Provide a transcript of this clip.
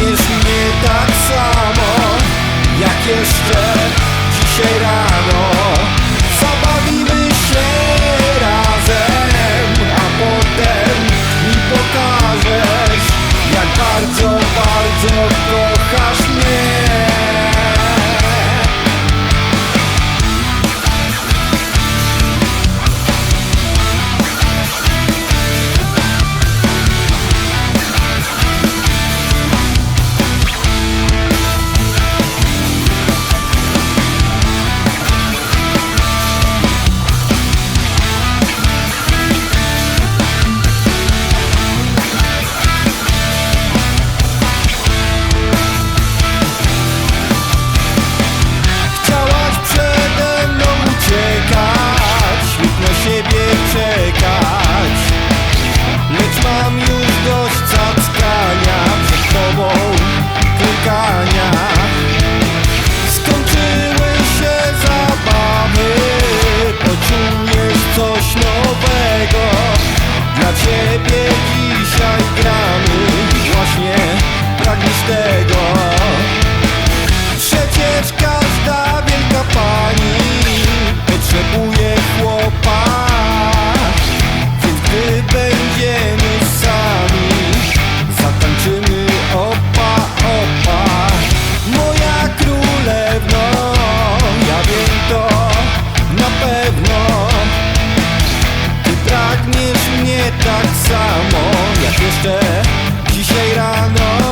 Nic nie tak samo Jak jeszcze dzisiaj raz. Ciebie dzisiaj gramy jak jeszcze dzisiaj rano